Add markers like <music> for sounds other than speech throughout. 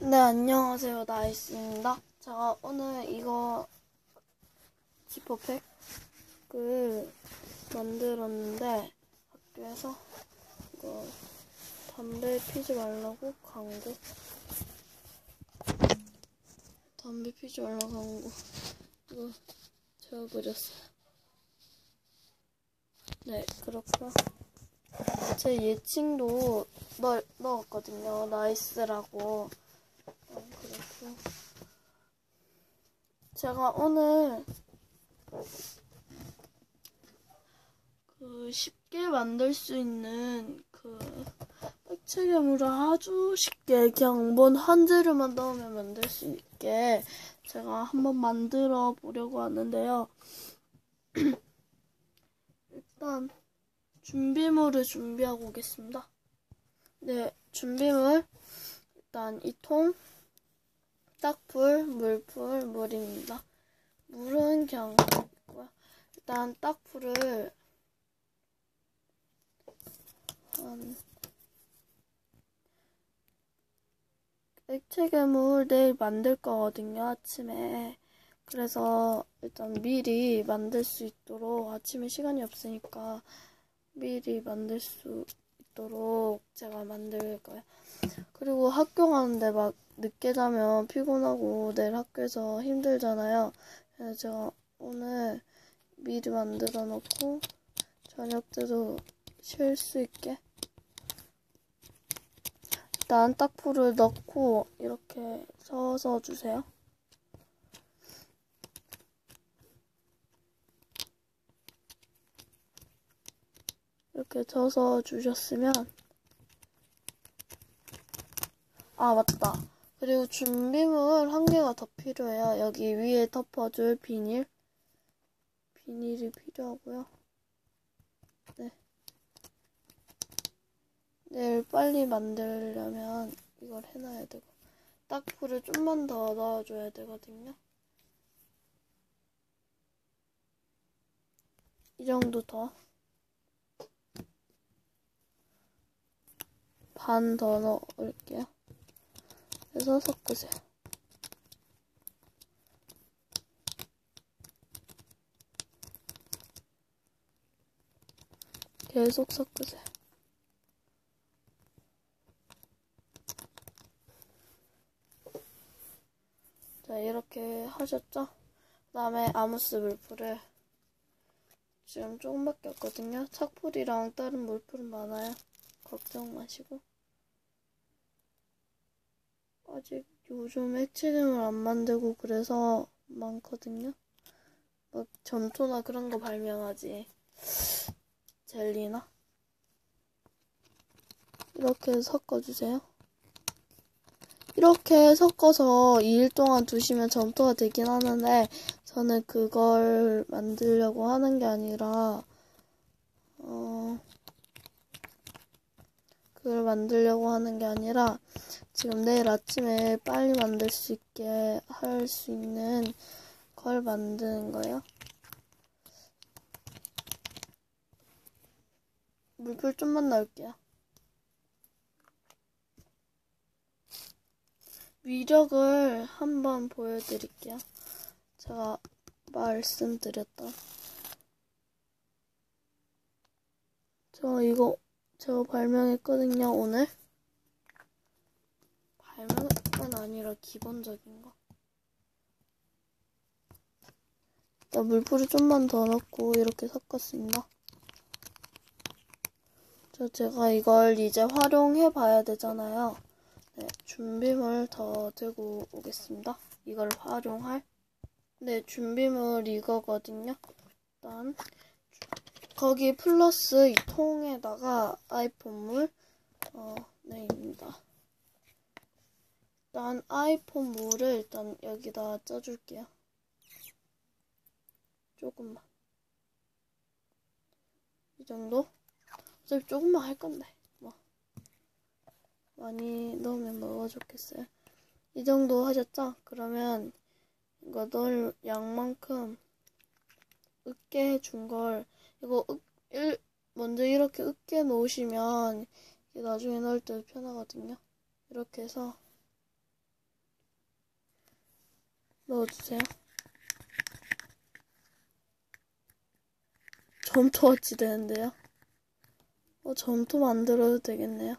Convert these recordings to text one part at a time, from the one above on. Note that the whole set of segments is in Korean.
네, 안녕하세요. 나이스입니다. 제가 오늘 이거 지퍼팩을 만들었는데 학교에서 이거 담배 피지 말라고 광고 담배 피지 말라고 광고 이거 제가 그렸어요. 네, 그렇고요. 제 예칭도 넣, 넣었거든요. 나이스라고. 제가 오늘 그 쉽게 만들 수 있는 그 액체괴물을 아주 쉽게 그냥 뭔한 재료만 넣으면 만들 수 있게 제가 한번 만들어 보려고 하는데요. <clears throat> 일단 준비물을 준비하고 오겠습니다. 네, 준비물 일단 이 통, 딱풀, 물풀, 물입니다. 물은 있고요. 일단 딱풀을 한 액체 괴물 내일 만들 거거든요, 아침에. 그래서 일단 미리 만들 수 있도록 아침에 시간이 없으니까 미리 만들 수 있도록 제가 만들 거예요. 그리고 학교 가는데 막 늦게 자면 피곤하고 내일 학교에서 힘들잖아요. 그래서 제가 오늘 미리 만들어 놓고 저녁 때도 쉴 수 있게 일단 딱풀을 넣고 이렇게 서서 주세요. 이렇게 져서 주셨으면. 아 맞다. 그리고 준비물 한 개가 더 필요해요. 여기 위에 덮어줄 비닐. 비닐이 필요하고요. 네. 내일 빨리 만들려면 이걸 해놔야 되고. 딱풀을 좀만 더 넣어줘야 되거든요. 이 정도 더 반 더 넣을게요. 그래서 섞으세요. 계속 섞으세요. 자, 이렇게 하셨죠? 그 다음에 아무스 물풀을 지금 조금밖에 없거든요. 착풀이랑 다른 물풀은 많아요. 걱정 마시고. 아직 요즘 액체점을 안 만들고 그래서 많거든요. 막 점토나 그런 거 발명하지. 젤리나. 이렇게 섞어주세요. 이렇게 섞어서 2일 동안 두시면 점토가 되긴 하는데 저는 그걸 만들려고 하는 게 아니라 어 그걸 만들려고 하는 게 아니라 지금 내일 아침에 빨리 만들 수 있게 할 수 있는 걸 만드는 거예요. 물풀 좀만 넣을게요. 위력을 한번 보여드릴게요. 제가 말씀드렸던. 저 이거 제가 발명했거든요, 오늘. 발명은 아니라 기본적인 거. 나 물풀을 좀만 더 넣고 이렇게 섞었습니다. 저 제가 이걸 이제 활용해 봐야 되잖아요. 네, 준비물 더 들고 오겠습니다. 이걸 활용할. 네, 준비물 이거거든요. 일단 거기 플러스 이 통에다가 아이폰 물, 어, 네, 입니다. 일단 아이폰 물을 일단 여기다 짜줄게요. 조금만. 이 정도? 어차피 조금만 할 건데, 뭐. 많이 넣으면 뭐가 좋겠어요. 이 정도 하셨죠? 그러면 이거 넣을 양만큼 으깨 해준 걸 이거 으, 일, 먼저 이렇게 으깨 놓으시면 나중에 넣을 때 편하거든요. 이렇게 해서 넣어주세요. 점토같이 되는데요. 어, 점토 만들어도 되겠네요.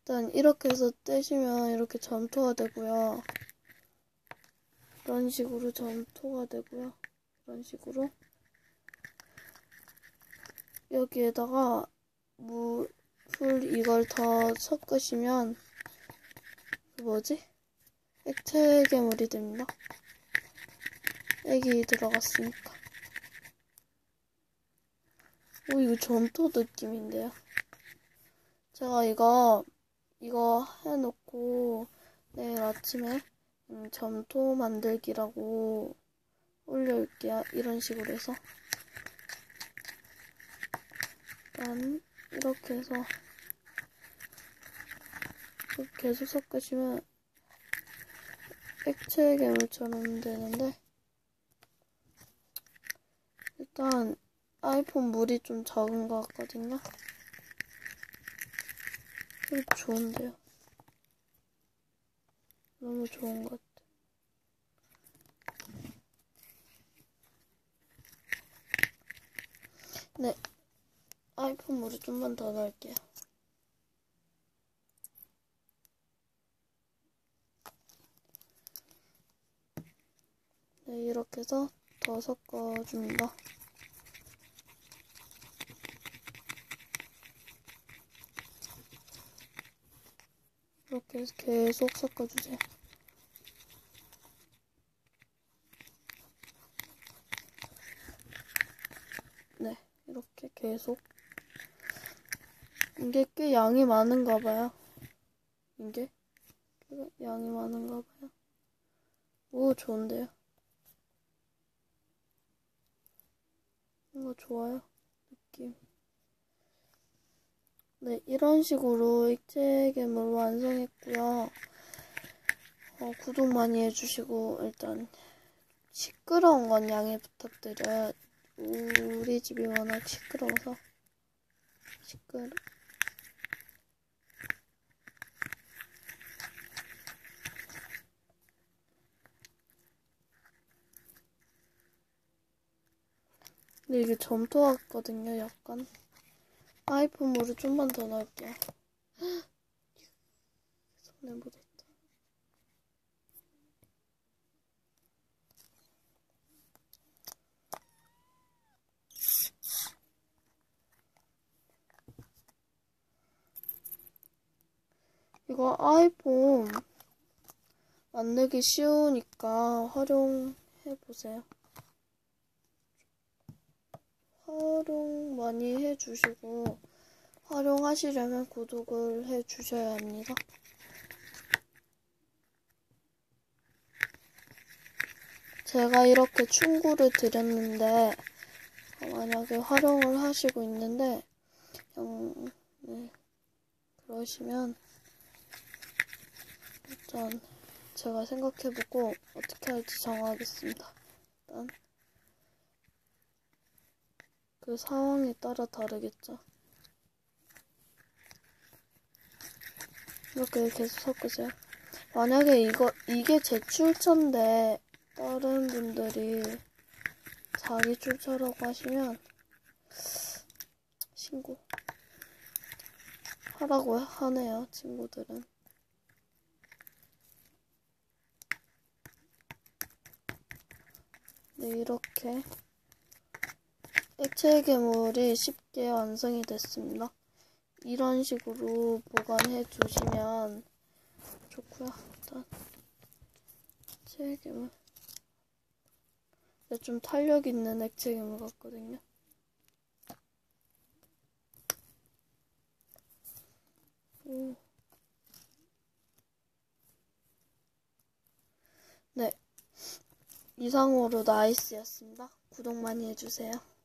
일단 이렇게 해서 떼시면 이렇게 점토가 되고요. 이런 식으로 점토가 되고요. 이런 식으로 여기에다가 물, 풀 이걸 더 섞으시면 그 뭐지? 액체 괴물이 됩니다. 액이 들어갔으니까. 오, 이거 점토 느낌인데요. 제가 이거, 이거 해놓고 내일 아침에 음, 점토 만들기라고 올려올게요. 이런 식으로 해서. 일단, 이렇게 해서 계속 섞으시면 액체 괴물처럼 되는데 일단 아이폰 물이 좀 적은 것 같거든요. 이거 좋은데요. 너무 좋은 것 같아. 네. 아이폰 물을 좀만 더 넣을게요. 네, 이렇게 해서 더 섞어줍니다. 이렇게 해서 계속 섞어주세요. 네, 이렇게 계속. 이게 꽤 양이 많은가 봐요. 이게 꽤 양이 많은가 봐요. 오, 좋은데요? 이거 좋아요. 느낌. 네, 이런 식으로 액체 괴물 완성했고요. 어, 구독 많이 해주시고 일단 시끄러운 건 양해 부탁드려요. 우리 집이 워낙 시끄러워서 시끄러. 근데 이게 점토 같거든요, 약간. 아이폰 물을 좀만 더 넣을게요. <gasps> 손에 묻었다. 이거 아이폰 만들기 쉬우니까 활용해보세요. 활용 많이 해주시고 활용하시려면 구독을 해주셔야 합니다. 제가 이렇게 충고를 드렸는데 만약에 활용을 하시고 있는데 그냥 네, 그러시면 일단 제가 생각해보고 어떻게 할지 정하겠습니다. 일단 그 상황에 따라 다르겠죠. 이렇게 계속 섞으세요. 만약에 이거 이게 제 출처인데 다른 분들이 자기 출처라고 하시면 신고 하라고 하네요 친구들은. 네 이렇게 액체 괴물이 쉽게 완성이 됐습니다. 이런 식으로 보관해 주시면 좋고요. 일단 액체 괴물 좀 탄력 있는 액체 괴물 같거든요. 오. 네. 이상으로 나이스였습니다. 구독 많이 해주세요.